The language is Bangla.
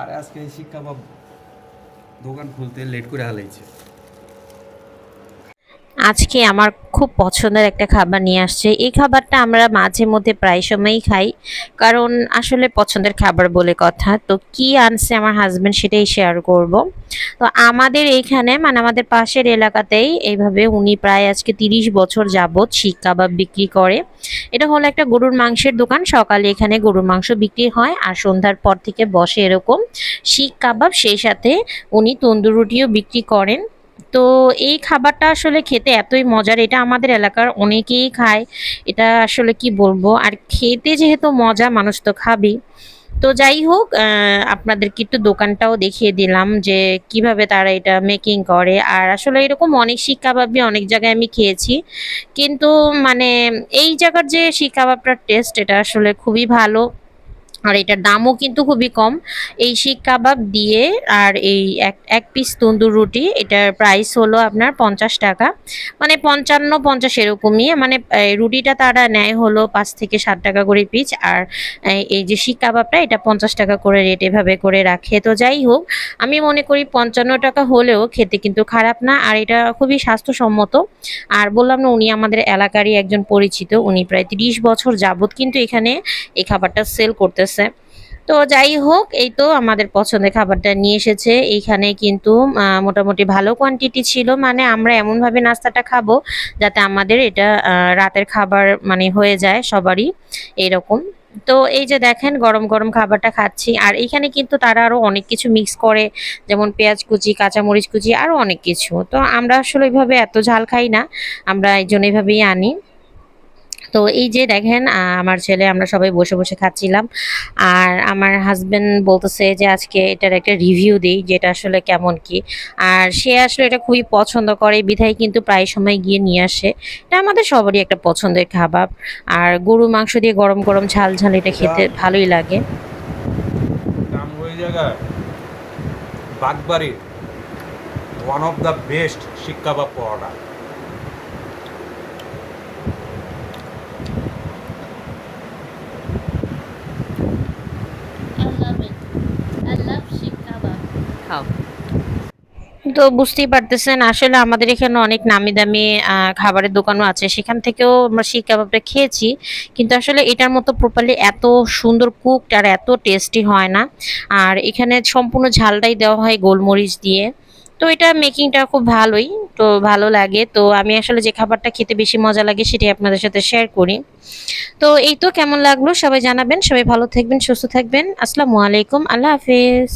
আর আজকে এই শিক্ষা দোকান খুলতে লেট করে হালাইছে। আজকে আমার খুব পছন্দের একটা খাবার নিয়ে আসছে। এই খাবারটা আমরা মাঝে মধ্যে প্রায় সময়ই খাই, কারণ আসলে পছন্দের খাবার বলে কথা। তো কি আনছে আমার হাজবেন্ড সেটাই শেয়ার করব। তো আমাদের এইখানে মানে আমাদের পাশের এলাকাতেই এইভাবে উনি প্রায় আজকে তিরিশ বছর যাবৎ শিক কাবাব বিক্রি করে। এটা হলো একটা গরুর মাংসের দোকান। সকালে এখানে গরুর মাংস বিক্রি হয় আর সন্ধ্যার পর থেকে বসে এরকম শিখ কাবাব। সেই সাথে উনি তন্দুর রুটিও বিক্রি করেন। তো এই খাবারটা আসলে খেতে এতই মজার, এটা আমাদের এলাকার অনেকেই খায়। এটা আসলে কি বলব? আর খেতে যেহেতু মজা, মানুষ তো খাবেই। তো যাই হোক আপনাদেরকে একটু দোকানটাও দেখিয়ে দিলাম যে কীভাবে তারা এটা মেকিং করে। আর আসলে এরকম অনেক শিক কাবাবই অনেক জায়গায় আমি খেয়েছি। কিন্তু মানে এই জায়গার যে শিক কাবাবটার টেস্ট এটা আসলে খুবই ভালো। আর এটার দামও কিন্তু খুবই কম। এই শিক কাবাব দিয়ে আর এই এক এক পিস তন্দুর রুটি, এটার প্রাইস হলো আপনার পঞ্চাশ টাকা। মানে পঞ্চান্ন, পঞ্চাশ এরকমই। মানে রুটিটা তারা নেয় হলো পাঁচ থেকে সাত টাকা করে পিস আর এই- যে শিক কাবাবটা, এটা পঞ্চাশ টাকা করে রেট এভাবে করে রাখে। তো যাই হোক, আমি মনে করি পঞ্চান্ন টাকা হলেও খেতে কিন্তু খারাপ না আর এটা খুবই স্বাস্থ্যসম্মত। আর বললাম না, উনি আমাদের এলাকারই একজন পরিচিত। উনি প্রায় তিরিশ বছর যাবত কিন্তু এখানে এই খাবারটা সেল করতেছে। তো যাই হোক, এই তো আমাদের পছন্দের খাবারটা নিয়ে এসেছে। এইখানে কিন্তু মোটামুটি ভালো কোয়ান্টিটি ছিল। মানে আমরা এমনভাবে নাস্তাটা খাব যাতে আমাদের এটা রাতের খাবার মানে হয়ে যায় সবারই এরকম। তো এই যে দেখেন, গরম গরম খাবারটা খাচ্ছি। আর এখানে কিন্তু তারা আরও অনেক কিছু মিক্স করে, যেমন পেঁয়াজ কুচি, কাঁচামরিচ কুচি আরও অনেক কিছু। তো আমরা আসলে এইভাবে এত ঝাল খাই না। আমরা এই জন্য এইভাবেই আনি। তো এই যে দেখেন আমার ছেলে আমরা সবাই বসে বসে খাচ্ছিলাম। আর আমার হাজবেন্ড বলতেছে যে আজকে এটার একটা রিভিউ দিই যেটা আসলে কেমন কি? আর সে আসলে এটা খুবই পছন্দ করে। বিধায় কিন্তু প্রায় সময় গিয়ে নিয়ে আসে। এটা আমাদের সবারই একটা পছন্দের খাবার। আর গরু মাংস দিয়ে গরম গরম ঝাল ঝাল এটা খেতে ভালোই লাগে। বাগবাড়ির ওয়ান অফ দ্য বেস্ট শিক্ষা বা পড়া তো বুঝতেই পারতেছেন, আসলে আমাদের এখানে অনেক নামি দামি খাবারের দোকানও আছে। সেখান থেকেও আমরা শিক কাবাবটা খেয়েছি। কিন্তু আসলে এটার মতো প্রপারলি এত সুন্দর কুকড আর এত টেস্টি হয় না। আর এখানে সম্পূর্ণ ঝালটাই দেওয়া হয় গোলমরিচ দিয়ে। তো এটা মেকিংটা খুব ভালোই। তো ভালো লাগে। তো আমি আসলে যে খাবারটা খেতে বেশি মজা লাগে সেটি আপনাদের সাথে শেয়ার করি। তো এই তো কেমন লাগল? সবাই জানাবেন। সবাই ভালো থাকবেন, সুস্থ থাকবেন। আসসালামু আলাইকুম। আল্লাহ হাফেজ।